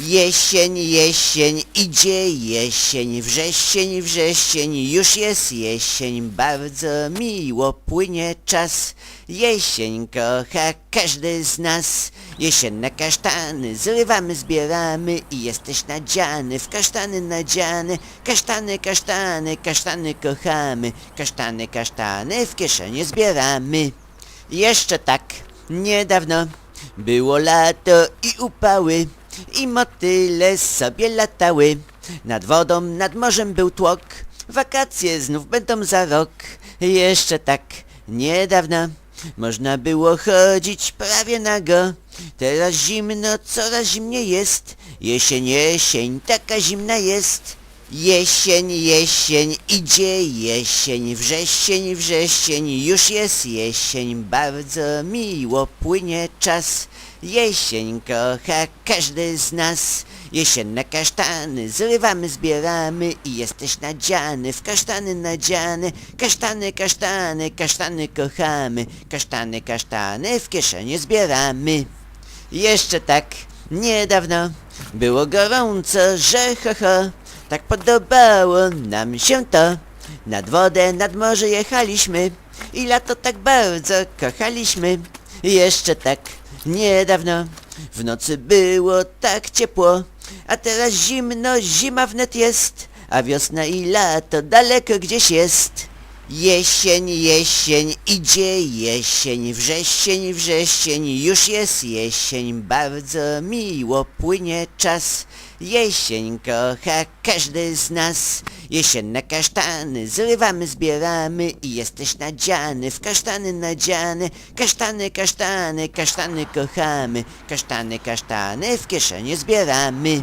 Jesień, jesień, idzie jesień, wrzesień, wrzesień, już jest jesień, bardzo miło płynie czas. Jesień kocha każdy z nas, jesienne kasztany zrywamy, zbieramy i jesteś nadziany, w kasztany nadziany, kasztany, kasztany, kasztany kochamy, kasztany, kasztany w kieszenie zbieramy. Jeszcze tak, niedawno było lato i upały i motyle sobie latały. Nad wodą, nad morzem był tłok, wakacje znów będą za rok. Jeszcze tak, niedawno można było chodzić prawie nago. Teraz zimno, coraz zimniej jest. Jesień, jesień, taka zimna jest. Jesień, jesień, idzie jesień, wrzesień, wrzesień, już jest jesień, bardzo miło płynie czas. Jesień kocha każdy z nas, jesienne kasztany zrywamy, zbieramy i jesteś nadziany, w kasztany nadziany, kasztany, kasztany, kasztany kochamy, kasztany, kasztany w kieszenie zbieramy. Jeszcze tak niedawno było gorąco, że ho, ho, tak podobało nam się to. Nad wodę, nad morze jechaliśmy i lato tak bardzo kochaliśmy. Jeszcze tak niedawno w nocy było tak ciepło, a teraz zimno, zima wnet jest, a wiosna i lato daleko gdzieś jest. Jesień, jesień, idzie jesień, wrzesień, wrzesień, już jest jesień, bardzo miło płynie czas. Jesień kocha każdy z nas, jesienne kasztany zrywamy, zbieramy i jesteś nadziany, w kasztany nadziany, kasztany, kasztany, kasztany kochamy, kasztany, kasztany w kieszenie zbieramy.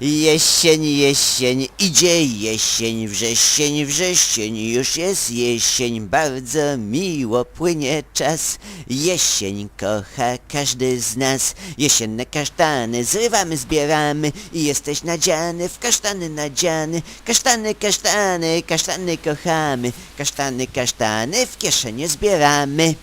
Jesień, jesień, idzie jesień, wrzesień, wrzesień, już jest jesień, bardzo miło płynie czas. Jesień kocha każdy z nas, jesienne kasztany zrywamy, zbieramy i jesteś nadziany, w kasztany nadziany, kasztany, kasztany, kasztany kochamy, kasztany, kasztany w kieszenie zbieramy.